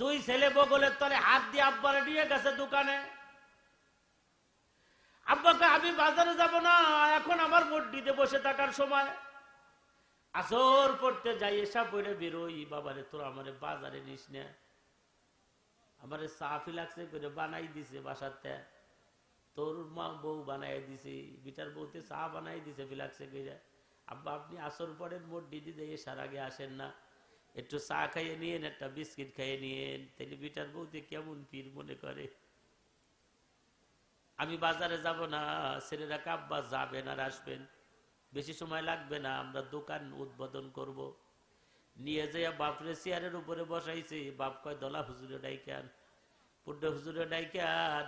দুই ছেলে বগলের তলে হাত দিয়ে আব্বারে নিয়ে গেছে দোকানে। আব্বাকে আমি বাজারে যাব না, এখন আমার মসজিদে বসে থাকার সময়। আসর পড়তে যাই, এসা পড়ে বেরোই, বাবারে তোর আমারে বাজারে নিস না। আমারে সাফি লাগছে করে বানাই দিছে বাসাতে। তোর মা বউ বানাই দিছে বিটার বউতে চা বানাই দিছে ফিলাক্সে করে। আব্বা, আপনি আসর পড়েন মসজিদে দিয়ে এসার আগে আসেন না। একটু চা খাইয়ে নিয়েন, একটা বিস্কিট খাইয়ে নিয়েন, তাহলে বিটার কেমন পীর মনে করে? আমি বাজারে যাব না, ছেলেরা কাব্বা যাবেন আর আসবেন। বেশি সময় লাগবে না, আমরা দোকান উদ্বোধন করব। নিয়ে যাইয়া বাপরে চেয়ারের উপরে বসাইছে, বাপ কয়, দলা হুজুরে ডাইকান, পুড্ড হুজুরে ডাইকান,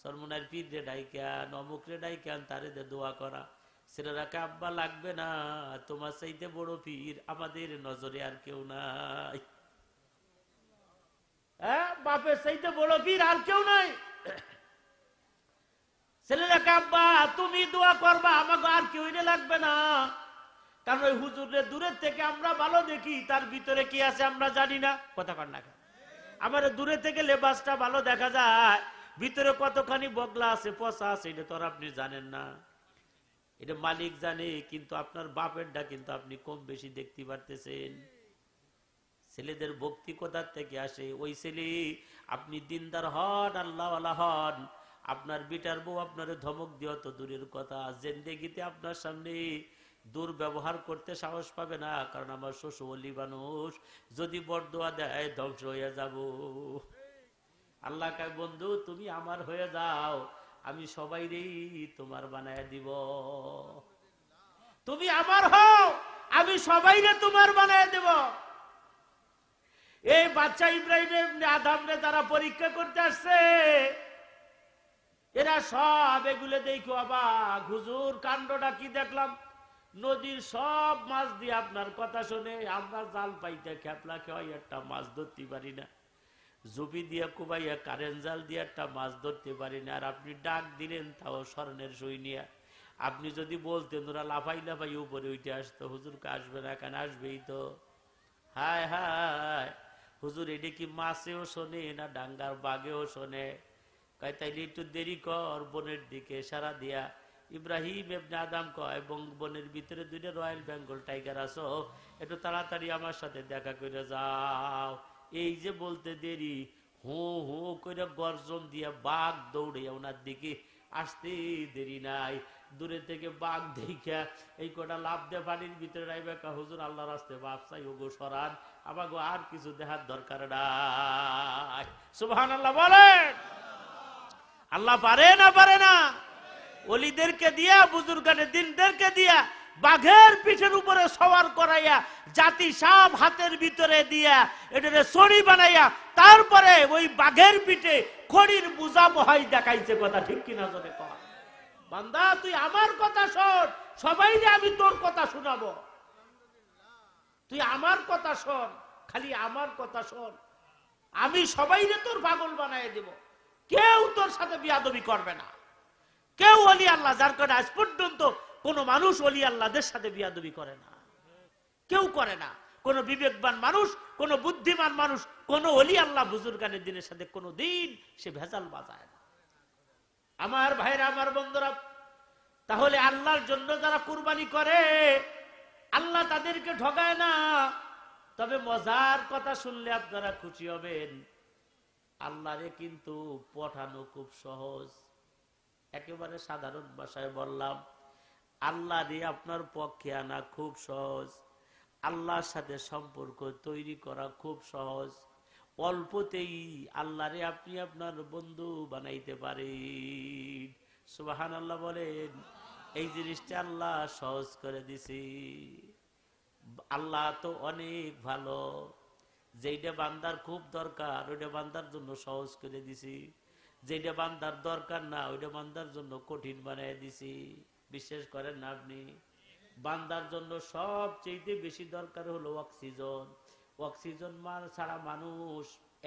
সরমনার পীর রে ডাইকান অমুক রে ডাইকান, তারে দোয়া করা। ছেলেরা আব্বা লাগবে না, তোমার চাইতে বড় পীর আমাদের নজরে আর কেউ নাই। হ্যাঁ বাপের চাইতে বড় পীর আর কেউ নাই। ছেলেরা কাব্বা, তুমি দোয়া করবা, আমাকে আর কেউ লাগবে না। কারণ ওই হুজুরের দূরের থেকে আমরা ভালো দেখি, তার ভিতরে কি আছে আমরা জানি না। কথা কর না আমার দূরে থেকে লেবাসটা ভালো দেখা যায়, ভিতরে কতখানি বগলা আছে, পচা আছে, এটা তো আপনি জানেন না। এটা মালিক জানে, কিন্তু আপনার বাপেরটা কিন্তু আপনি কম বেশি দেখতে পারতেছেন। ছেলেদের ভক্তি কোথার থেকে আসে? ওই ছেলে আপনি দিনদার হন, আল্লাহওয়ালা হন, আপনার বিটার বউ আপনার ধমক দিও তো দূরের কথা। জেন্দেগিতে আপনার সামনে দুর্ব্যবহার করতে সাহস পাবে না, কারণ আমার শ্বশুর অলি মানুষ। যদি বরদোয়া দেয়, ধ্বংস হয়ে যাব। আল্লাহ কায়, বন্ধু, তুমি আমার হয়ে যাও। আমি সবাই তোমার বানায় দিব। তুমি আমার হও, আমি সবাইরে তোমার বানায় দেব। এই বাচ্চা ইব্রাহিম আদামরে তারা পরীক্ষা করতে আসছে, এরা সব এগুলো দেখো অবাক। হুজুর কাণ্ডটা কি দেখলাম? নদীর সব মাছ দিয়ে আপনার কথা শুনে আমরা জাল পাইতে খেপলা খেয়ে একটা মাছ ধরতে পারি না। জুবি দিয়ে কুবাইয়া কারেন্ট জাল দিয়ে একটা মাছ ধরতে পারি না, আর আপনি ডাক দিলেন তাও স্মরণের সই নিয়া। আপনি যদি বলতেন, ওরা লাফাই লাফাই উপরে উঠে আসতো হুজুরকে আসবে না কেন? আসবেই তো। হায় হায় হুজুর, এটা কি মাছেও শোনে না ডাঙ্গার বাঘেও শোনে? কয়, তাইলে একটু দেরি কর বনের দিকে, সারা দিয়া। ইব্রাহিম এবনে আদাম এবং বনের ভিতরে দুইটা রয়্যাল বেঙ্গল টাইগার আছো, একটু তাড়াতাড়ি আমার সাথে দেখা করে যাও। এই যে বলতে দেরি, হু হু করে গর্জন দিয়া বাঘ দৌড়ে ওনার দিকে আসতে দেরি নাই। দূরে থেকে বাঘ দেখা এই কটা লাভ দে পানির ভিতরে রাইবে হুজুর আল্লাহ রাস্তে বাপ চাই ওগো সরান আমাকে আর কিছু দেখার দরকার নাই। সুবহান আল্লাহ বলেন। আল্লাহ পারে না পারে না? অলিদেরকে দিয়া বুজুর্গানের দিনদেরকে দিয়া বাঘের পিঠের উপরে সওয়ার করাইয়া জাতি সাপ হাতের ভিতরে দিয়া এটারে সড়ি বানাইয়া তারপরে ওই বাঘের পিঠে খড়ির বুঝা বহাই দেখাইছে কথা ঠিক কিনা জনে কয় বান্দা, তুই আমার কথা শোন, সবাই আমি তোর কথা শোনাবো। তুই আমার কথা শোন, খালি আমার কথা শোন। আমি সবাই তোর পাগল বানাই দেব। কেউ তোর সাথে বিয়াদবি করবে না। কেউ অলি আল্লাহ, যার কারণে আজ পর্যন্ত কোন মানুষ অলি আল্লাহদের সাথে বিয়াদবি করে না। কেউ করে না। কোন বিবেকবান মানুষ, কোন বুদ্ধিমান মানুষ, কোন অলি আল্লাহ বুজুর্গানের দিনের সাথে কোনো দিন সে ভেজাল বাজায় না। আমার ভাইরা, আমার বন্ধুরা, তাহলে আল্লাহর জন্য যারা কুরবানি করে, আল্লাহ তাদেরকে ঠগায় না। তবে মজার কথা শুনলে আপনারা খুশি হবেন, আল্লাহরে কিন্তু পঠানো খুব সহজ। একেবারে সাধারণ ভাষায় বললাম আল্লাহ রে আপনার পক্ষে আনা খুব সহজ। আল্লাহর সাথে সম্পর্ক তৈরি করা খুব সহজ। অল্পতেই আল্লাহরে আপনি আপনার বন্ধু বানাইতে পারেন। সুবাহান আল্লাহ বলেন, এই জিনিসটা আল্লাহ সহজ করে দিছি। আল্লাহ তো অনেক ভালো। যেইটা বান্দার খুব দরকার, ওইটা বান্দার জন্য সহজ করে দিছি। যেটা বান্দার দরকার না, ওইটা বান্দার জন্য কঠিন বানিয়ে দিছি। বিশ্বাস করেন না আপনি? বান্দার জন্য সবচেয়ে বেশি দরকার হলো অক্সিজেন। অক্সিজেন মার ছাড়া মানুষ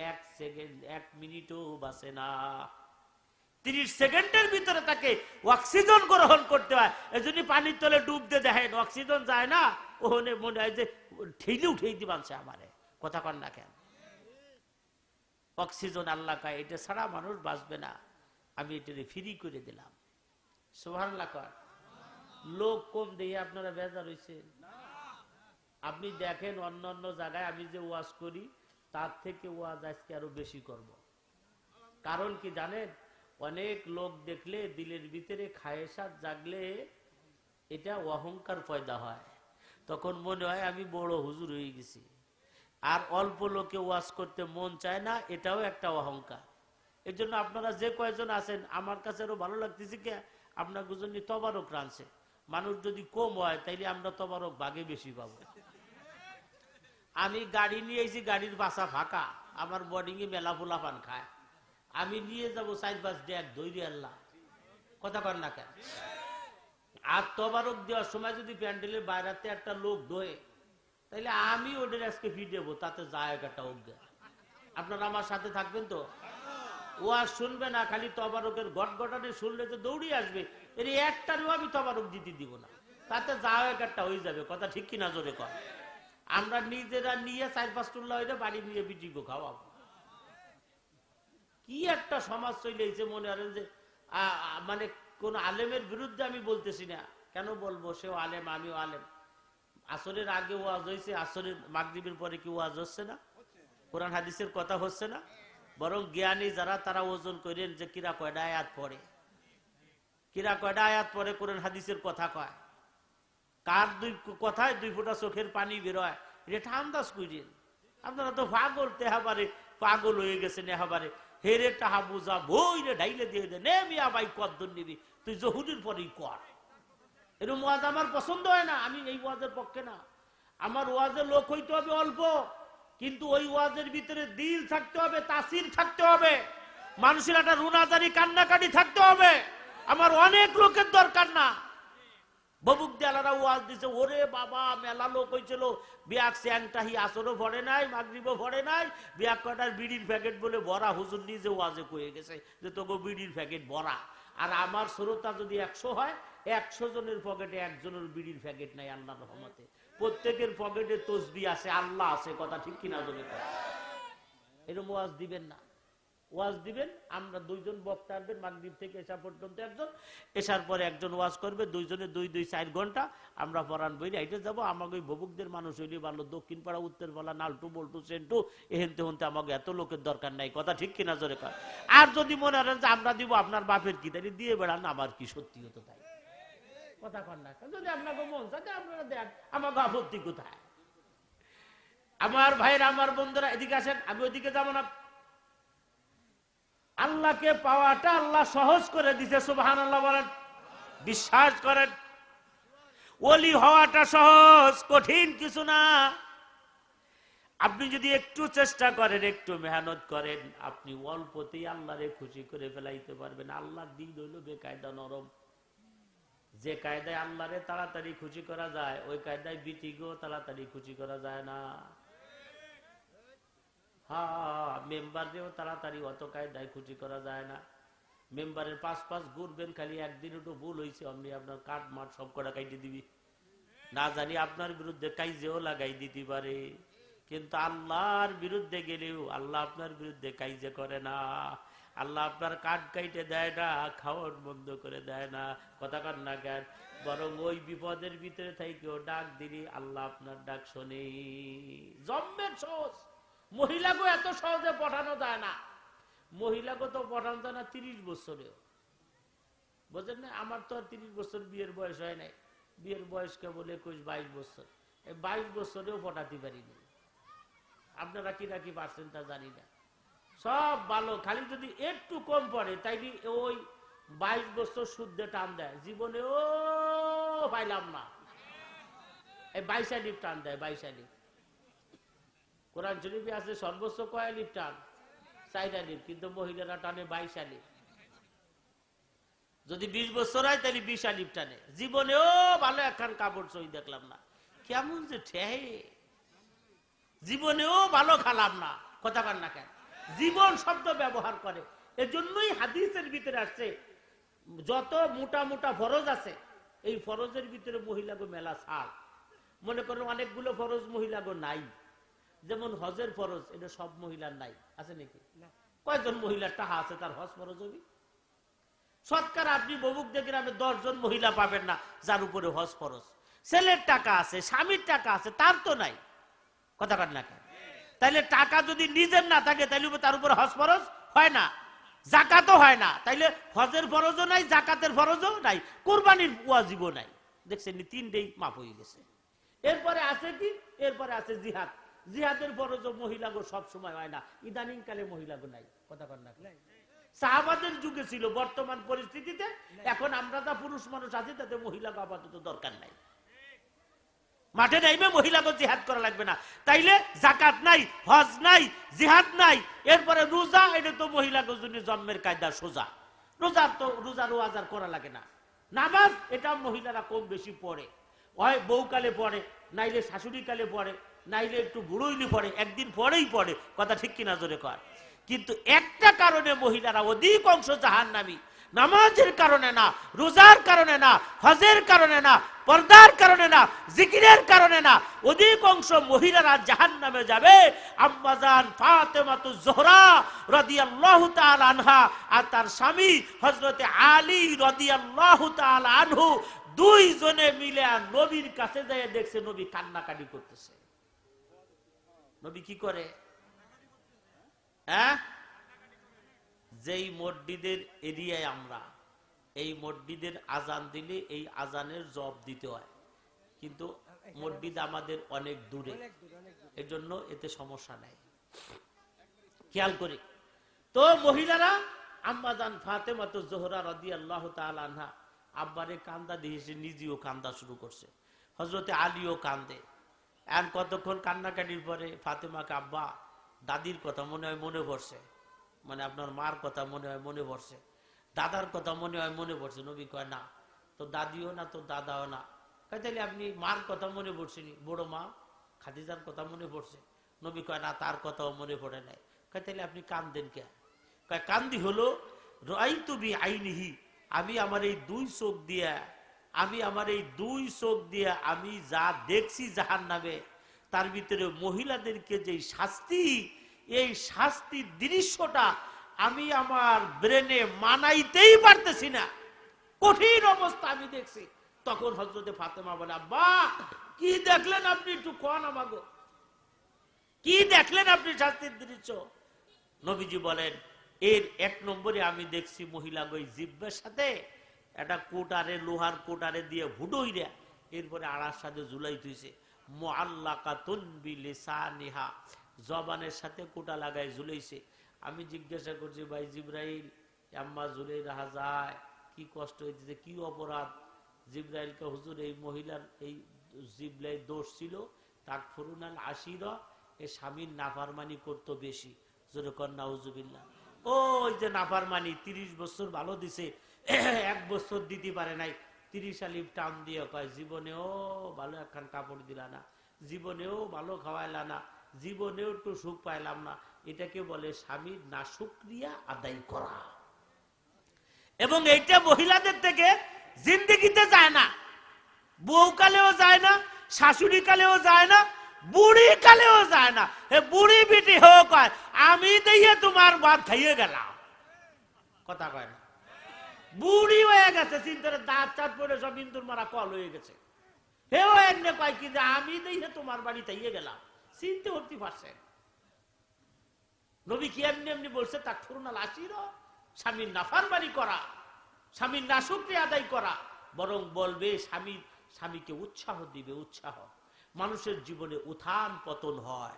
এক সেকেন্ড, এক মিনিটও বাঁচে না। তিরিশ সেকেন্ডের ভিতরে তাকে অক্সিজেন গ্রহণ করতে হয়। এজন্য পানির তলে ডুব দিয়ে দেখেন, অক্সিজেন যায় না। ওখানে মনে হয় যে ঠেলে উঠেই দিবানছে আমারে। কথা কন না কেন? অক্সিজেন আল্লাহ কায়, এটা ছাড়া মানুষ বাঁচবে না। আমি এটা ফ্রি করে দিলাম। সোহান কর লোক কম দিয়ে আপনারা বেজার হয়েছে আপনি দেখেন অন্য অন্য জায়গায় আমি যে ওয়াজ করি, তার থেকে ওয়াজ আজকে আরও বেশি করব। কারণ কি জানেন? অনেক লোক দেখলে দিলের ভিতরে খায়েসাত জাগলে এটা অহংকার পয়দা হয়। তখন মনে হয় আমি বড় হুজুর হয়ে গেছি। আর অল্প লোকে ওয়াজ করতে মন চায় না, এটাও একটা অহংকার। এর জন্য আপনারা যে কয়েকজন আছেন, আমার কাছে আরও ভালো লাগতেছে কি, আপনার জন্য তবারক রানছে মানুষ যদি কম হয়, তাইলে আমরা তো তবারক বাঘে বেশি পাবো। আমি গাড়ি নিয়ে গাড়ির বাসা ফাঁকা। আমার বোর্ডিং এ মেলা ফুলা পান খায়। আমি নিয়ে যাব সাইড বাস ডেক আল্লাহ কথা কর না কেন? আর তবারক দেওয়ার সময় যদি প্যান্ডেলের বাইরাতে একটা লোক দোয়ে তাহলে আমি ওদের আজকে ফি দেবো, তাতে একটা অজ্ঞা আপনারা আমার সাথে থাকবেন তো? ও আর শুনবে না, খালি তবারকের গট গটানি শুনলে তো দৌড়িয়ে আসবে। এর একটারও আমি তবারক দিতে দিব না। তাতে যাও একটা হয়ে যাবে, কথা ঠিক কিনা জোরে কর। আমরা নিজেরা নিয়ে চার পাঁচ টুল্লা হইলে বাড়ি নিয়ে বিটিগো খাওয়াবো। কি একটা সমাজ চলেছে মনে করেন যে মানে কোন আলেমের বিরুদ্ধে আমি বলতেছি না। কেন বলব? সেও আলেম, আমিও আলেম। আসরের আগে ওয়াজ হয়েছে আসরের মাগরিবের পরে কি ওয়াজ হচ্ছে না? কোরআন হাদিসের কথা হচ্ছে না? বরং জ্ঞানী যারা, তারা ওজন করেন যে কিরা কয়টা আয়াত পড়ে। কিরা কয়টা আয়াত পরে কোরআন হাদিসের কথা কয়? কার দুই কথায় দুই ফোঁটা চোখের পানি বেরোয়? এটা আন্দাজ করেন আপনারা তো পাগল, তেহাবারে পাগল হয়ে গেছেন এহাবারে। হেরে টাহা বুঝা বই রে ঢাইলে দিয়ে দে, নে মিয়া ভাই কদ্দর নিবি। তুই জহুরির পরেই কর। এরকম ওয়াজ আমার পছন্দ হয় না, আমি এই ওয়াজের পক্ষে না। আমার ওয়াজের লোক হইতে হবে অল্প, কিন্তু ওই ওয়াজের ভিতরে দিল থাকতে হবে, তাসির থাকতে হবে। মানুষের একটা রুনাজারি, কান্নাকাটি থাকতে হবে। আমার অনেক লোকের দরকার না। ববুক দেয়ালারা ওয়াজ দিছে, ওরে বাবা, মেলা লোক হয়েছিল বিয়াক স্যাংটাহি আসরও ভরে নাই, মাগরিবও ভরে নাই। বিয়াক কটার বিড়ির প্যাকেট বলে ভরা হুজুর নিজে ওয়াজে কয়ে গেছে যে তোকে বিড়ির প্যাকেট ভরা আর আমার শ্রোতা যদি একশো হয়, একশো জনের পকেটে একজনের বিড়ির প্যাকেট নাই আল্লাহ রহমতে। প্রত্যেকের পকেটে তসবি আছে, আল্লাহ আছে, কথা ঠিক কিনা জনে এরকম ওয়াজ দিবেন না। ওয়াজ দিবেন, আমরা দুইজন বক্তা আসবেন মাগদ্বীপ থেকে এসা পর্যন্ত একজন এসার পরে একজন ওয়াজ করবে, দুইজনে দুই দুই, চার ঘণ্টা আমরা পরান বই হাইটে যাব আমাকে ওই ভবুকদের মানুষ হইলে ভালো, দক্ষিণ পাড়া, উত্তর পাড়া, নালটু, বল্টু, সেন্টু, এহেনতে হনতে আমাকে এত লোকের দরকার নাই। কথা ঠিক কিনা জোরে কর আর যদি মনে হয় যে আমরা দিব আপনার বাপের কি তাই দিয়ে বেড়ান আমার কি সত্যি হতো তাই? কথা না যদি আপনাকে মন আপনারা দেন। আমাকে আপত্তি কোথায়? আমার ভাইয়ের, আমার বন্ধুরা, এদিকে আসেন, আমি ওইদিকে যাব না। আল্লাহকে পাওয়াটা আল্লাহ সহজ করে দিছে সুবাহান আল্লাহ বলেন। বিশ্বাস করেন, ওলি হওয়াটা সহজ, কঠিন কিছু না। আপনি যদি একটু চেষ্টা করেন, একটু মেহনত করেন, আপনি অল্পতেই আল্লাহরে খুশি করে ফেলাইতে পারবেন। আল্লাহর দিন হইল বেকায়দা নরম। যে কায়দায় আল্লাহরে তাড়াতাড়ি খুশি করা যায়, ওই কায়দায় বিটিকেও তাড়াতাড়ি খুশি করা যায় না। তাড়াতাড়ি অত কায়দায় করা যায় না। মেম্বারের পাঁচ পাঁচ ঘুরবেন, খালি একদিন একটু ভুল হয়েছে অমনি আপনার কাঠ মাঠ সব কটা কাইটে দিবি। না জানি আপনার বিরুদ্ধে কাইজেও লাগাই দিতে পারে, কিন্তু আল্লাহর বিরুদ্ধে গেলেও আল্লাহ আপনার বিরুদ্ধে কাইজে করে না। আল্লাহ আপনার কাঠ কাইটে দেয় না, খাওয়ার বন্ধ করে দেয় না। কথা কার না কেন? বরং ওই বিপদের ভিতরে থেকেও ডাক দিলি, আল্লাহ আপনার ডাক শোনে। জম্মের সহজ মহিলাকে এত সহজে পাঠানো যায় না। মহিলাকে তো পাঠানো যায় না তিরিশ বছরেও। বুঝলেন না, আমার তো তিরিশ বছর বিয়ের বয়স হয় নাই। বিয়ের বয়স কেবল একুশ, বাইশ বছর। এই বাইশ বছরেও পটাতে পারিনি। আপনারা কি নাকি পারছেন তা জানি না। সব ভালো, খালি যদি একটু কম পড়ে, তাইলে ওই বাইশ বছর শুদ্ধে টান দেয়। জীবনে ও পাইলাম না। এই বাইশালিপ টান দেয়, বাইশালিপ। কোরআন শরীফে আছে সর্বোচ্চ কয় আলিফ টান? চার আলিফ, কিন্তু মহিলারা টানে বাইশ আলিফ। যদি বিশ বছর হয়, তাহলে বিশ আলিফ টানে। জীবনেও ভালো একখান কাপড় চই দেখলাম না। কেমন যে ঠেহে। জীবনেও ভালো খালাম না। কথা কান না কেন? জীবন শব্দ ব্যবহার করে। এজন্যই হাদিসের ভিতরে আসছে, যত মোটা মোটা ফরজ আছে, এই ফরজের ভিতরে মহিলাগো মেলা ছাড় মনে করেন অনেকগুলো ফরজ মহিলাগো নাই। যেমন হজের ফরজ এটা সব মহিলার নাই। আছে নাকি? কয়জন মহিলার টাকা আছে তার হজ ফরজ হবি? সৎকার আপনি ববুক দেখে গ্রামে দশজন মহিলা পাবেন না যার উপরে হজ ফরজ। ছেলের টাকা আছে স্বামীর টাকা আছে তার তো নাই। কথা কাট না তাইলে টাকা যদি নিজের না থাকে তাইলে তার উপরে হজ ফরজ হয় না। জাকাতও হয় না। তাইলে হজের ফরজও নাই জাকাতের ফরজও নাই কোরবানির ওয়াজিবও নাই। দেখছেন নি তিনটেই মাপ হয়ে গেছে। এরপরে আছে কি? এরপরে আছে জিহাদ। জিহাদের ফরজও মহিলাগো সব সময় হয় না। ইদানিং কালে মহিলাগো নাই। কথা কর না সাহাবাদের যুগে ছিল, বর্তমান পরিস্থিতিতে এখন আমরা যা পুরুষ মানুষ আছি, তাতে মহিলাকে আপাতত দরকার নাই। মাঠে নাইবে মহিলাকে জিহাদ করা লাগবে না। তাইলে জাকাত নাই, হজ নাই, জিহাদ নাই, এরপরে রোজা, এটা তো মহিলাকে জন্য জন্মের কায়দা সোজা। রোজা তো রোজা রোয়াজার করা লাগে না। নামাজ, এটা মহিলারা কম বেশি পড়ে। হয় বউকালে পড়ে, নাইলে শাশুড়ি কালে পড়ে। নাইলে একটু বুড়োইলি পড়ে, একদিন পরেই পড়ে, কথা ঠিক কিনা জোরে কর কিন্তু একটা কারণে মহিলারা অধিক অংশ জাহান নামি নামাজের কারণে না, রোজার কারণে না, হজের কারণে না, পর্দার কারণে না, জিকিরের কারণে না, অধিক অংশ মহিলারা জাহান নামে যাবে। আম্মাজান ফাতেমাতু জোহরা রাদিয়াল্লাহু তাআলা আনহা আর তার স্বামী হযরতে আলী রাদিয়াল্লাহু তাআলা আনহু দুইজনে মিলে আর নবীর কাছে যায় দেখছে নবী কান্নাকাটি করতেছে। নবী কি করে? হ্যাঁ? যেই মসজিদের এরিয়ায় আমরা, এই মসজিদের আজান দিলে এই আজানের জব দিতে হয়। কিন্তু মসজিদ আমাদের অনেক দূরে এর জন্য এতে সমস্যা নাই। খেয়াল করি। তো মহিলারা আম্মাজান ফাতেমা তো জোহরা রদি আল্লাহ আনহা, আব্বারে কান্দা দিয়ে সে নিজেও কান্দা শুরু করছে। হজরতে আলীও কান্দে। আর কতক্ষণ কান্নাকাটির পরে ফাতেমাকে, আব্বা, দাদির কথা মনে হয় মনে পড়ছে। মানে আপনার মার কথা মনে হয় মনে পড়ছে। দাদার কথা মনে হয় মনে পড়ছে। নবী কয়, না তো দাদিও না তো দাদাও না। তাহলে আপনি মার কথা মনে পড়ছেনি? বড় মা, খাদিজার কথা মনে পড়ছে। নবী কয়, না, তার কথাও মনে পড়ে নাই। তাহলে আপনি কান্দেন কে কয়, কান্দি হলো রাই তুমি আইনিহি, আমি আমার এই দুই চোখ দিয়া আমি আমার এই দুই চোখ দিয়ে আমি যা দেখছি জাহান নামে তার ভিতরে মহিলাদেরকে যে শাস্তি, এই শাস্তির দৃশ্যটা আমি আমার ব্রেনে মানাইতেই পারতেছি না। কঠিন অবস্থা আমি দেখছি। তখন হজরতে ফাতেমা বলে, আব্বা, কি দেখলেন আপনি একটু কন আমাগো? কি দেখলেন আপনি শাস্তির দৃশ্য? নবীজি বলেন, এর এক নম্বরে আমি দেখছি মহিলা ওই জিব্বের সাথে একটা কোটারে, লোহার কোটারে দিয়ে ভুডইরা এরপরে আড়ার সাথে জুলাই তুইছে মোয়াল্লাকাতুন বিলিসানিহা। জবানের সাথে কোটা লাগায় ঝুলাইছে। আমি জিজ্ঞাসা করছি, ভাই জিব্রাইল আম্মা ঝুলাই রাহা যায়? কি কষ্ট হইতেছে? কি অপরাধ? জিব্রাইলকে, হুজুর, এই মহিলার, এই জিবলাই দোষ ছিল। তার ফরুনাল আশির, এ স্বামীর নাফারমানি করতো বেশি। জোরে কন্যা হুজুবিল্লা ওই যে নাফারমানি, তিরিশ বছর ভালো দিছে। এক বছর দিতে পারে নাই। তিরিশ আলিফ টান দিয়ে কয়, জীবনেও ভালো একখান কাপড় দিলা না, জীবনেও ভালো খাওয়াইলা না, জীবনেও একটু সুখ পাইলাম না। এটাকে বলে স্বামীর না শুক্রিয়া আদায় করা। এবং এইটা মহিলাদের থেকে জিন্দিগিতে যায় না। বউ কালেও যায় না, শাশুড়ি কালেও যায় না, বুড়ি কালেও যায় না। হে বুড়ি বিটি হোক আমি দিয়ে তোমার ভাত খাইয়ে গেলাম। কথা কয় না। বুড়ি হয়ে গেছে চিন্তার দাঁত চাঁদ পড়ে সব ইন্দুর মারা কল হয়ে গেছে। হেও এমনি কয় কি যে আমি দিয়ে তোমার বাড়ি তাইয়ে গেলাম চিনতে করতে পারছে নবী কি এমনি এমনি বলছে, তার ঠুরনাল আসির স্বামীর নাফার বাড়ি করা, স্বামীর নাশুককে আদায় করা। বরং বলবে, স্বামী, স্বামীকে উৎসাহ দিবে, উৎসাহ। মানুষের জীবনে উত্থান পতন হয়,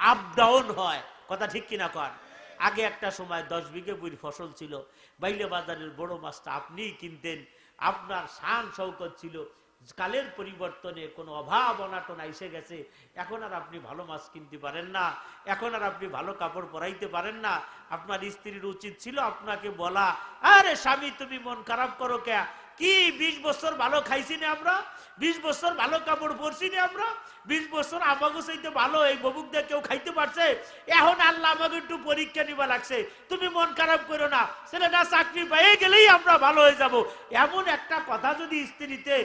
আপ ডাউন হয়। কথা ঠিক কিনা কর আগে একটা সময় দশ বিঘে বইর ফসল ছিল, বাইলে বাজারের বড় মাছটা আপনিই কিনতেন, আপনার শান শৌকত ছিল, কালের পরিবর্তনে কোনো অভাব অনাটন এসে গেছে, এখন আর আপনি ভালো মাছ কিনতে পারেন না, এখন আর আপনি ভালো কাপড় পরাইতে পারেন না, আপনার স্ত্রীর উচিত ছিল আপনাকে বলা, আরে স্বামী, তুমি মন খারাপ করো কে? কি বিশ বছর ভালো খাইছি না আমরা? বিশ বছর ভালো কাপড় পরছি না আমরা? বিশ বছর আমাকে চাইতে ভালো এই ববুক দিয়ে কেউ খাইতে পারছে? এখন আল্লাহ আমাকে একটু পরীক্ষা নিবা লাগছে। তুমি মন খারাপ করো না। ছেলেটা চাকরি পেয়ে গেলেই আমরা ভালো হয়ে যাব। এমন একটা কথা যদি স্ত্রীতে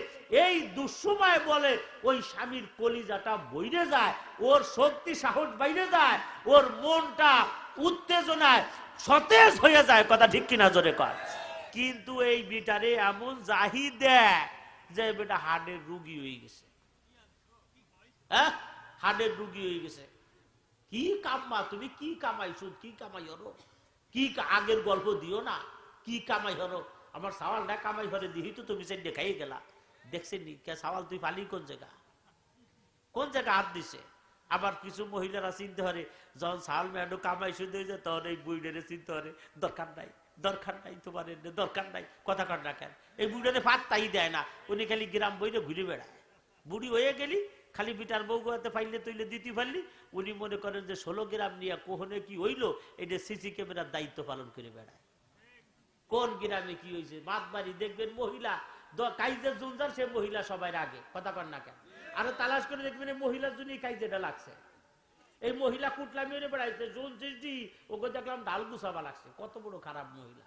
এই দুঃসময় বলে, ওই স্বামীর কলিজাটা বইরে যায়, ওর শক্তি সাহস বাইরে যায়, ওর মনটা উত্তেজনায় সতেজ হয়ে যায়। কথা ঠিক কিনা জোরে কয়? কিন্তু এই বিটারে এমন জাহি দেয় যে বেটা হার্টের রুগী হয়ে গেছে। হ্যাঁ? হার্টের রুগী হয়ে গেছে। কি কামা তুমি কি কামাই? কামাইছো কি কামাই হরো? কি আগের গল্প দিও না। কি কামাই হরো? আমার সাওয়ালটা কামাই হরে দিহি তো তুমি সে দেখাই গেলা। দেখছেন নি? কে সাওয়াল, তুই পালি কোন জায়গা? কোন জায়গা হাত দিছে? আবার কিছু মহিলারা চিনতে পারে যখন সাল ম্যাডো কামাই শুনতে হয়েছে, তখন এই বুইডারে চিনতে পারে। দরকার নাই। দরকার নাই তোমার দরকার নাই, কথা কর না কেন? এই বুইডারে পাত্তাই দেয় না, উনি খালি গ্রাম বইরে ঘুরে বেড়ায়। বুড়ি হয়ে গেলি, খালি বিটার বউ গোয়াতে ফাইলে তৈলে দিতে পারলি উনি মনে করেন যে ষোলো গ্রাম নিয়ে কোহনে কি হইল, এটা সিসি ক্যামেরার দায়িত্ব পালন করে বেড়ায়। কোন গ্রামে কি হয়েছে মাত বাড়ি দেখবেন মহিলা কাইজে জুনজার সে মহিলা সবাই আগে কথা কর না কেন? আরও তালাশ করে দেখবেন মহিলার জন্যই কাইজেটা লাগছে। এই মহিলা কুটলা মেরে বেড়াইছে, জোন সৃষ্টি, ওকে দেখলাম ডাল গুছাবা লাগছে। কত বড় খারাপ মহিলা।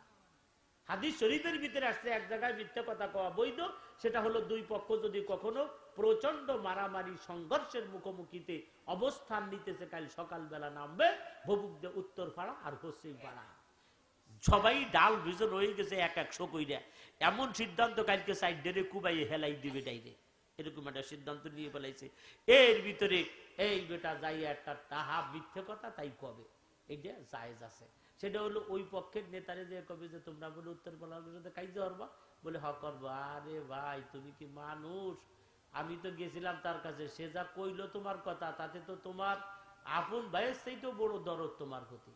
হাদিস শরীফের ভিতরে আসছে, এক জায়গায় মিথ্যে কথা কওয়া বৈধ, সেটা হলো দুই পক্ষ যদি কখনো প্রচণ্ড মারামারি সংঘর্ষের মুখোমুখিতে অবস্থান নিতেছে, কাল সকালবেলা নামবে, ভবুক দিয়ে উত্তর পাড়া আর পশ্চিম পাড়া। সবাই ডাল ভিজন হয়ে গেছে, এক একশো কইরা। এমন সিদ্ধান্ত কালকে সাইড ডেরে কুবাই হেলাই দিবে ডাইরে। এরকম একটা সিদ্ধান্ত নিয়ে ফেলাইছে। এর ভিতরে এই বেটা যাই একটা তাহা মিথ্যে কথা তাই কবে? এটা জায়েজ আছে। সেটা হলো ওই পক্ষের নেতারে যে কবে যে তোমরা বলে উত্তর বলার সাথে কাইজে হরবা বলে হ করব। আরে ভাই, তুমি কি মানুষ? আমি তো গেছিলাম তার কাছে, সে যা কইলো তোমার কথা, তাতে তো তোমার আপন ভাইয়ের চাইতেও বড় দরদ তোমার প্রতি।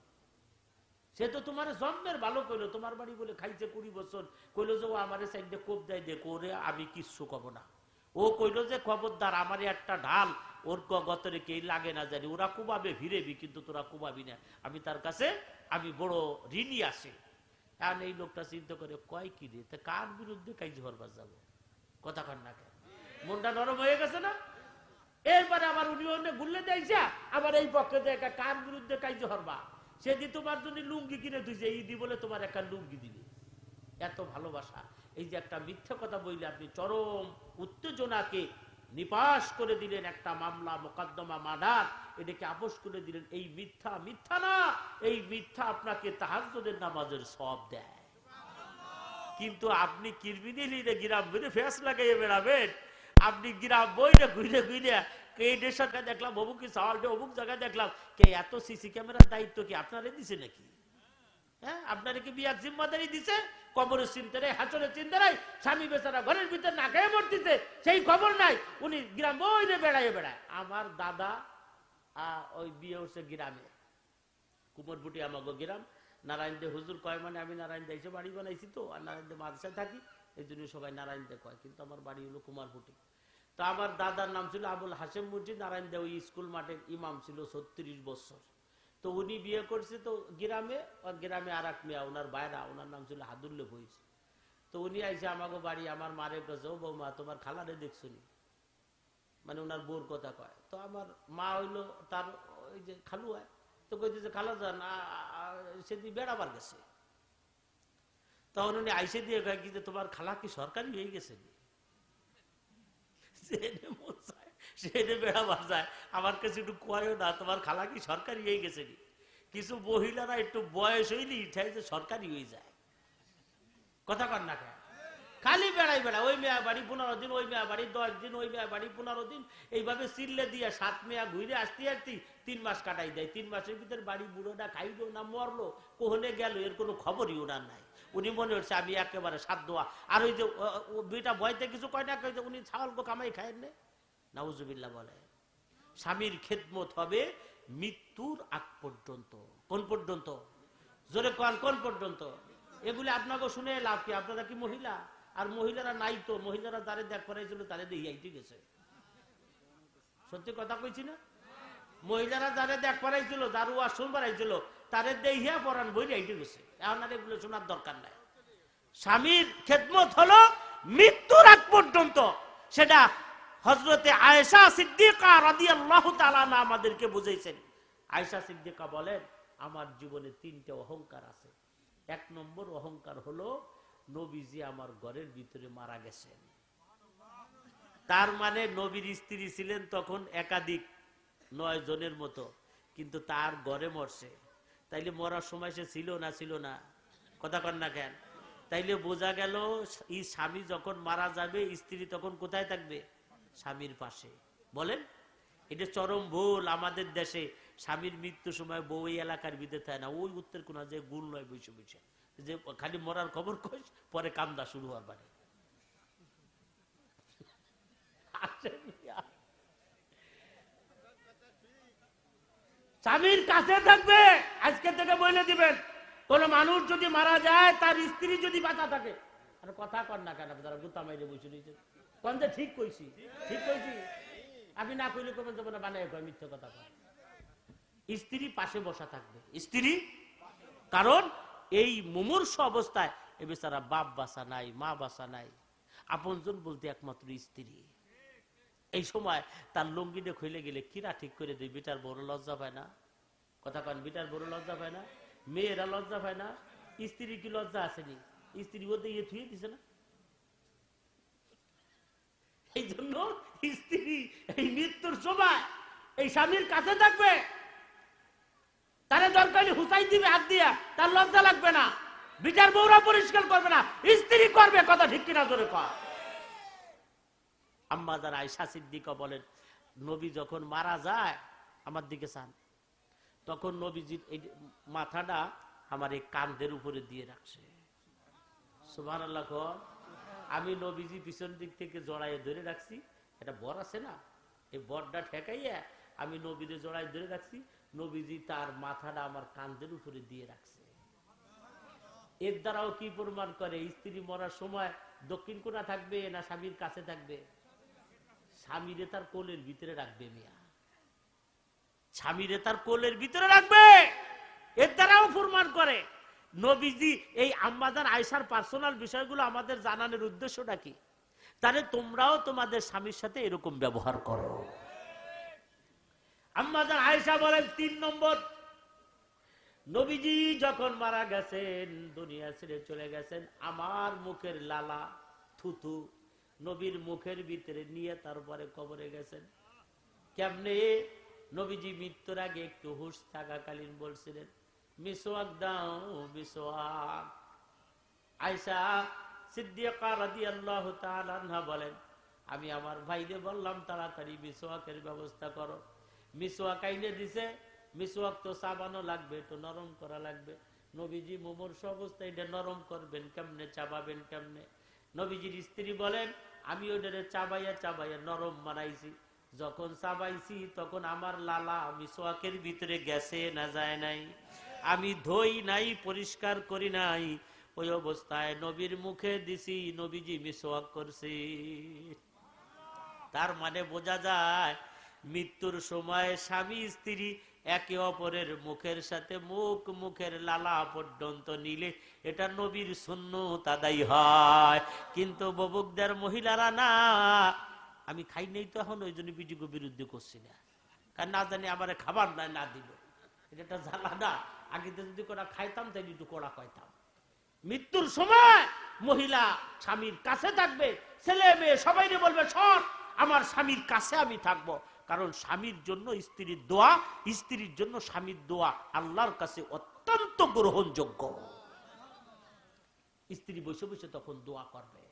সে তো তোমার জন্মের ভালো কইলো, তোমার বাড়ি বলে খাইছে কুড়ি বছর। কইলো যে, ও আমার সাইডে কোপ দেয় দে করে আমি কিচ্ছু কব না। ও কইলো যে, খবরদার আমার একটা ঢাল। ওর গতরে কে লাগে না জানি। ওরা কুবাবে ভিড়েবি কিন্তু তোরা কুবাবি না। আমি তার কাছে, আমি বড় ঋণী আসি কারণ এই লোকটা চিন্তা করে, কয় কি রে? তা কার বিরুদ্ধে কাজ হরবার যাব? কথা কর না কেন। মনটা নরম হয়ে গেছে না? এরপরে আবার উনি অন্য ঘুরলে দেখছে আবার এই পক্ষে একটা কার বিরুদ্ধে কাজ হরবা? সেদিন তোমার জন্য লুঙ্গি কিনে দিছে ঈদি বলে তোমার একটা লুঙ্গি দিবে। এত ভালোবাসা। এই যে একটা মিথ্যা কথা বললে আপনি চরম উত্তেজনাকে নিপাস করে দিলেন একটা মামলা, মোকদ্দমা, মার্ডার, এটাকে আপোষ করে দিলেন। এই মিথ্যা মিথ্যা না, এই মিথ্যা আপনাকে তাহাজ্জুদের নামাজের সব দেয়। কিন্তু আপনি কিরমিনিলিরে গ্রাম ঘুরে ফেস লাগাইয়ে বেড়াবেন। আপনি গ্রাম বইরে ঘুরে ঘুরে এই দেশের দেখলাম, অমুক সাওয়ালটা অমুক জায়গায় দেখলাম, কে এত সিসি ক্যামেরার দায়িত্ব কি আপনারা দিছে নাকি? হ্যাঁ আপনারা কি বিয়ার জিম্মাদারি দিছে? কবরের চিনতে নাই হাচরের চিনতে নাই স্বামী বেচারা ঘরের ভিতরে না খেয়ে মরতেছে, সেই খবর নাই। উনি গ্রাম বইরে বেড়াইয়ে বেড়ায়। আমার দাদা ওই বিয়ে হচ্ছে গ্রামে। কুমোরপুটি আমাগো গ্রাম। নারায়ণ দে হুজুর কয় মানে আমি নারায়ণ দে এসে বাড়ি বানাইছি তো, আর নারায়ণ দে মাদ্রাসায় থাকি। এই জন্য সবাই নারায়ণ দে কয়, কিন্তু আমার বাড়ি হলো কুমারপুটি। তো আমার দাদার নাম ছিল আবুল হাসেম মুর্জি নারায়ণ দে ওই স্কুল মাঠের ইমাম ছিল ছত্রিশ বছর। তো উনি বিয়ে করছে তো গ্রামে, আর গ্রামে আর এক মেয়া, ওনার বাইরা, ওনার নাম ছিল হাদুল্লে হয়েছে তো উনি আইসে আমাকে বাড়ি, আমার মারে কাছে ও বৌমা, তোমার খালারে দেখছ মানে ওনার বোর কথা কয়। তো আমার মা হইল তার ওই যে খালু হয় তো কইতে যে খালা যান সেদিন বেড়াবার গেছে। তখন উনি আইসে দিয়ে কয়, কি যে তোমার খালা কি সরকারি হয়ে গেছে নি? সেনে বেড়াবার যায়। আমার কাছে একটু কয়ও না, তোমার খালা কি সরকারি হয়ে গেছে কিছু মহিলারা একটু বয়স হইলি ঠাই যে সরকারি হয়ে যায়। কথা কর না খালি বেড়াই বেড়া ওই মেয়া বাড়ি পনেরো দিন, ওই মেয়া বাড়ি দশ দিন, ওই মেয়া বাড়ি পনেরো দিন, এইভাবে চিল্লে দিয়ে সাত মেয়া ঘুরে আসতে আসতে তিন মাস কাটাই দেয়। তিন মাসের ভিতরে বাড়ি বুড়োটা খাইলো না মরলো, কোহনে গেল এর কোনো খবরই ওনার নাই। উনি মনে হচ্ছে আমি একেবারে সাত দোয়া। আর ওই যে দুইটা ভয়তে কিছু কয় না উনি ছাগল কামাই খায়েন নে। নাউজুবিল্লা বলে। স্বামীর খেদমত হবে মৃত্যুর আগ পর্যন্ত। কোন পর্যন্ত? জোরে কন, কোন পর্যন্ত? এগুলি আপনাকে শুনে লাভ কি? আপনারা কি মহিলা? আর মহিলারা নাই তো, মহিলারা যারে দেখ করাইছিল তারে দেখাইতে গেছে। সত্যি কথা কইছি না? মহিলারা যারে দেখ করাইছিল যার ওয়াজ শুনবার আইছিল তারে দেহিয়া পরান বই আইতে গেছে। এখন আর এগুলো শোনার দরকার নাই। স্বামীর খেদমত হলো মৃত্যুর আগ পর্যন্ত। সেটা হজরতে আয়েশা সিদ্দিকা তাআলা আনহা আমাদেরকে বুঝাইছেন। আয়েশা সিদ্দিকা বলেন, আমার জীবনে তিনটে অহংকার আছে। এক নম্বর অহংকার হলো নবীজি আমার ঘরের ভিতরে মারা গেছেন। তার মানে নবীর স্ত্রী ছিলেন তখন একাধিক নয় জনের মতো, কিন্তু তার ঘরে মরছে। তাইলে মরার সময় সে ছিল না ছিল না? কথা কন না কেন? তাইলে বোঝা গেল স্বামী যখন মারা যাবে, স্ত্রী তখন কোথায় থাকবে? স্বামীর পাশে। বলেন, এটা চরম ভুল। আমাদের দেশে স্বামীর মৃত্যুর সময় বউ এই এলাকার বিদে থাকে না। ওই উত্তর কোনা যে গুল নয় বসে বসে। যে খালি মরার খবর কইস, পরে কান্দা শুরু হওয়ার বাড়ি। স্বামীর কাছে থাকবে, আজকে থেকে বলে দিবেন। কোন মানুষ যদি মারা যায়, তার স্ত্রী যদি বাঁচা থাকে। আর কথা কর না কেন, তারা গুতা মাইরে বসে রয়েছে। কোন যে ঠিক কইছি ঠিক কইছি? আমি না কইলে কবেন যাব না বানাই কয়, মিথ্যে কথা কয়। স্ত্রী পাশে বসা থাকবে। স্ত্রী? কারণ এই মুমূর্ষ অবস্থায় এ বেচারা বাপ বাসা নাই, মা বাসা নাই। আপনজন বলতে একমাত্র স্ত্রী। এই সময় তার লুঙ্গিটা খুলে গেলে কিরা ঠিক করে দেয়? বেটার বড় লজ্জা পায় না? কথা কান, বেটার বড় লজ্জা পায় না? মেয়েরা লজ্জা পায় না? স্ত্রী কি লজ্জা আসেনি? স্ত্রী বলতে ইয়ে থুয়ে দিছে না? এই জন্য স্ত্রী এই মৃত্যুর সময় এই স্বামীর কাছে থাকবে। তারে দরকারি হুসাই দিবে, হাত দিয়া। তার লজ্জা লাগবে না। বিচার বৌরা পরিষ্কার করবে না। স্ত্রী করবে কথা ঠিক কিনা কর আম্মা যারা আয়সা বলেন, নবী যখন মারা যায়, আমার দিকে চান। তখন নবীজির এই মাথাটা আমার এই কান্দের উপরে দিয়ে রাখছে। আল্লাহ। আমি নবীজি পিছন দিক থেকে জড়াইয়ে ধরে রাখছি। এটা বর আছে না? এই বরটা ঠেকাইয়া আমি নবীরে জড়াই ধরে রাখছি। নবীজি তার মাথাটা আমার কান্দের উপরে দিয়ে রাখছে। এর দ্বারাও কি প্রমাণ করে? স্ত্রী মরার সময় দক্ষিণ কোনা থাকবে না স্বামীর কাছে থাকবে? স্বামীরে তার কোলের ভিতরে রাখবে মিয়া। স্বামীরে তার কোলের ভিতরে রাখবে! এর দ্বারাও প্রমাণ করে। নবীজি এই আম্মাদান আয়সার পার্সোনাল বিষয়গুলো আমাদের জানানোর উদ্দেশ্যটা কি? তাহলে তোমরাও তোমাদের স্বামীর সাথে এরকম ব্যবহার করো। আম্মাদান আয়সা বলেন তিন নম্বর, নবীজি যখন মারা গেছেন, দুনিয়া ছেড়ে চলে গেছেন, আমার মুখের লালা থুথু নবীর মুখের ভিতরে নিয়ে তারপরে কবরে গেছেন। কেমনে? নবীজি মৃত্যুর আগে একটু হুশ থাকাকালীন বলছিলেন মিসওয়াক দাও মিসওয়াক আয়সা সিদ্দিকা রাদিয়াল্লাহু তাআলা আনহা বলেন আমি আমার ভাইদের বললাম, তাড়াতাড়ি মিসওয়াকের ব্যবস্থা করো। মিসওয়াক আইনে দিছে মিসওয়াক তো চাবানো লাগবে একটু নরম করা লাগবে। নবীজি মুমূর্ষ অবস্থায় এটা নরম করবেন, কেমনে চাবাবেন, কেমনে? নবীজির স্ত্রী বলেন, আমি ওইটারে চাবাইয়া চাবাইয়া নরম বানাইছি। যখন চাবাইছি, তখন আমার লালা মিসওয়াকের ভিতরে গেছে না যায় নাই? আমি ধই নাই, পরিষ্কার করি নাই। ওই অবস্থায় নবীর মুখে দিছি, নবীজি মিসওয়াক করছি। তার মানে বোঝা যায়, মৃত্যুর সময় স্বামী, স্ত্রী একে অপরের মুখের সাথে মুখ, মুখের লালা পর্যন্ত নিলে এটা নবীর শূন্য তাদাই হয়। কিন্তু ববুকদের মহিলারা না, আমি খাই নেই তো এখন, ওই জন্য বিডিকে বিরুদ্ধে করছি না। কারণ না জানি আমার খাবার নাই না দিব। এটা একটা জ্বালা না। আগে তো যদি কোনা খাইতাম তাই একটু কোড়া খাইতাম মৃত্যুর সময় মহিলা স্বামীর কাছে থাকবে, ছেলে মেয়ে সবাই বলবে সর আমার স্বামীর কাছে আমি থাকব। কারণ স্বামীর জন্য স্ত্রীর দোয়া, স্ত্রীর জন্য স্বামীর দোয়া আল্লাহর কাছে অত্যন্ত গ্রহণযোগ্য। স্ত্রী বসে বসে তখন দোয়া করবে।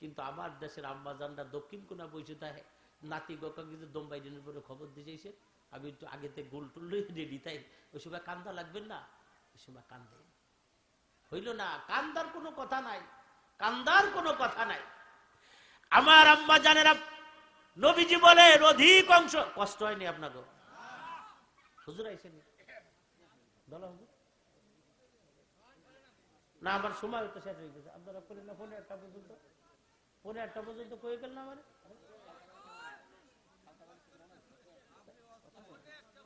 কিন্তু আমার দেশের আম্বাজানরা দক্ষিণ কোনা বসে থাকে। নাতি গোকা কিন্তু দম্বাই দিনের পরে খবর দিয়ে যাইছে, আমি একটু আগেতে গোল টোল রেডি, তাই ওই সময় কান্দা লাগবেন না? ওই সময় কান্দে। হইল না, কান্দার কোনো কথা নাই, কান্দার কোনো কথা নাই। আমার আম্মা জানেরা, নবীজি বলেন অধিক অংশ, কষ্ট হয়নি আপনাকে হুজুর আইসেন বলো না, আমার সময় তো শেষ হয়ে গেছে আপনারা করেন না, ফোনে একটা পর্যন্ত, ফোনে একটা পর্যন্ত কয়ে গেল না আমার?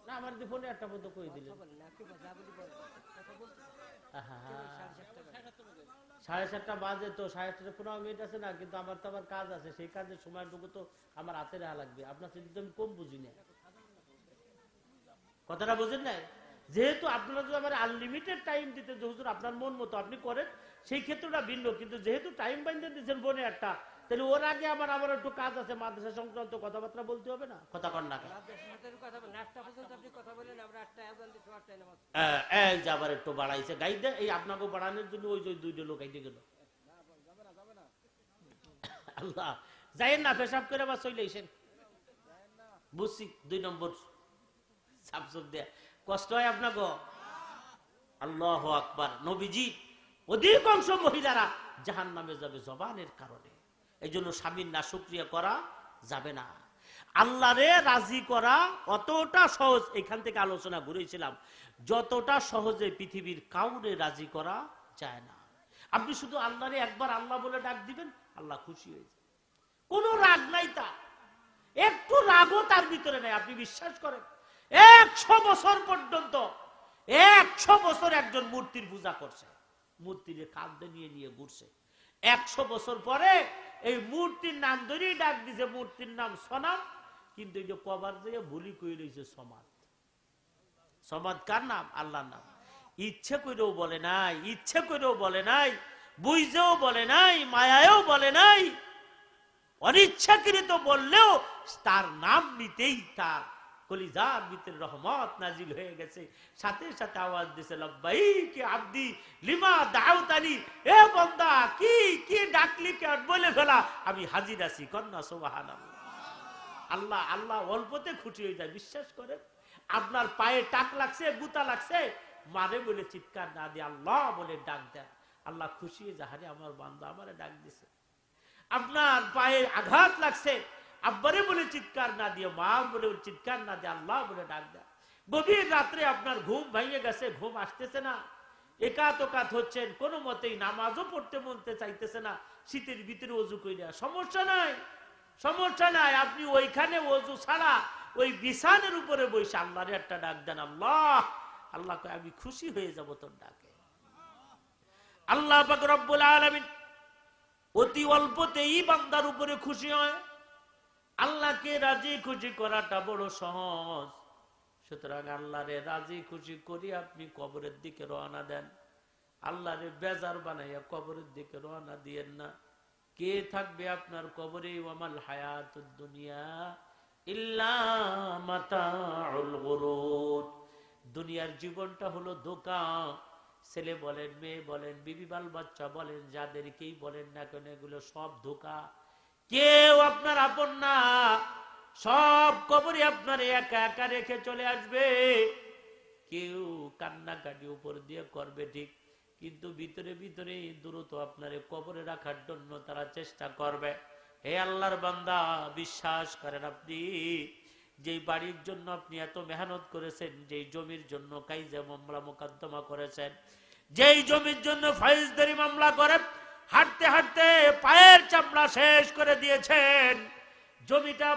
না আমার যে ফোনে একটা পর্যন্ত দিলেন? সাড়ে সাতটা বাজে। তো সাড়ে সাতটা পনেরো মিনিট আছে না কিন্তু আমার তো আবার কাজ আছে সেই কাজের সময়টুকু তো আমার হাতে রাখা লাগবে। আপনার তো আমি কম বুঝি না। কথাটা বোঝেন নাই? যেহেতু আপনারা যদি আমার আনলিমিটেড টাইম দিতে হুজুর আপনার মন মতো আপনি করেন সেই ক্ষেত্রটা ভিন্ন কিন্তু যেহেতু টাইম বাইন্ধে দিচ্ছেন বনে একটা তাহলে ওর আগে আমার আমার একটু কাজ আছে, মাদ্রাসা সংক্রান্ত কথাবার্তা বলতে হবে না? কথা কন না আবার একটু বাড়াইছে। গাইতে এই আপনাকে বাড়ানোর জন্য ওই যে দুইটা লোক আইতে গেল। আল্লাহ না, পেশাব করে আবার চলে বুঝছি, দুই নম্বর সাবসব দেয়া। কষ্ট হয় আপনাকে? আল্লাহ আকবার। নবীজি, অধিকাংশ মহিলারা জাহান নামে যাবে জবানের কারণে। এই জন্য স্বামীর না শুক্রিয়া করা যাবে না। আল্লাহরে রাজি করা অতটা সহজ, এখান থেকে আলোচনা ঘুরেছিলাম, যতটা সহজে পৃথিবীর কাউরে রাজি করা যায় না। আপনি শুধু আল্লাহরে একবার আল্লাহ বলে ডাক দিবেন, আল্লাহ খুশি হয়ে যায় কোনো রাগ নাই তা একটু রাগও তার ভিতরে নাই, আপনি বিশ্বাস করেন। একশো বছর পর্যন্ত, একশো বছর একজন মূর্তির পূজা করছে। মূর্তির কান্দে নিয়ে নিয়ে ঘুরছে। একশো বছর পরে এই মূর্তির নাম ধরেই ডাক দিছে, মূর্তির নাম সনাম কিন্তু এই যে কবার দিয়ে ভুলি কই রয়েছে সমাজ সমাজ কার নাম? আল্লাহর নাম। ইচ্ছে করেও বলে নাই, ইচ্ছে করেও বলে নাই, বুঝেও বলে নাই, মায়ায়ও বলে নাই, অনিচ্ছাকৃত বললেও তার নাম নিতেই তার কলিজার ভিতরে রহমত নাজিল হয়ে গেছে। সাথে সাথে আওয়াজ দিছে লব্বাই আব্দি, লিমা দাউতানি? এ বন্দা, কি কি ডাকলি কে? বলে ফেলা, আমি হাজির আছি, কন্যা সোবাহান আল্লাহ আল্লাহ অল্পতে খুশি হয়ে যায়, বিশ্বাস করেন? আপনার পায়ে টাক লাগছে, গুতা লাগছে? মারে বলে চিৎকার না দিয়ে আল্লাহ বলে ডাক দেন। আল্লাহ খুশি যায় আমার বান্দা, আমারে ডাক দিছে। আপনার পায়ে আঘাত লাগছে আব্বারে বলে চিৎকার না দিয়ে, মা বলে চিৎকার না দিয়ে, আল্লাহ বলে ডাক দেয়। গভীর রাত্রে আপনার ঘুম ভেঙে গেছে, ঘুম আসতেছে না। একাত ওকাত হচ্ছেন, কোনো মতেই নামাজও পড়তে মনতে চাইতেছে না, শীতের ভিতরে অজু কইরা। সমস্যা নাই সমস্যা নাই, আপনি ওইখানে অজু ছাড়া ওই বিছানের উপরে বসে আল্লাহরে একটা ডাক দেন, আল্লাহ আল্লাহ আমি খুশি হয়ে যাব তোর ডাকে। আল্লাহ রব্বুল আলামিন অতি অল্পতেই বান্দার উপরে খুশি হয়। আল্লাহকে রাজি খুশি করাটা বড় সহজ। সুতরাং আল্লাহরে রাজি খুশি করি আপনি কবরের দিকে রওনা দেন। আল্লাহরে বেজার বানাইয়া কবরের দিকে রওনা দিয়েন না। কে থাকবে আপনার কবরে? ওয়ামাল হায়াত দুনিয়া দুনিয়ার জীবনটা হলো ধোকা। ছেলে বলেন, মেয়ে বলেন, বিবি বাল বাচ্চা বলেন, যাদেরকেই বলেন না কেন, এগুলো সব ধোকা। কেউ আপনার আপন না। সব কবরে আপনার একা একা রেখে চলে আসবে। কেউ কান্নাকাটি উপর দিয়ে করবে ঠিক, কিন্তু ভিতরে ভিতরে দ্রুত আপনার কবরে রাখার জন্য তারা চেষ্টা করবে। হে আল্লাহর বান্দা, বিশ্বাস করেন আপনি, যেই বাড়ির জন্য আপনি এত মেহনত করেছেন, যেই জমির জন্য কাইজে মামলা মোকদ্দমা করেছেন, যেই জমির জন্য ফাইজদারি মামলা করে হাঁটতে হাঁটতে পায়ের চামড়া শেষ করে দিয়েছেন। জমিটা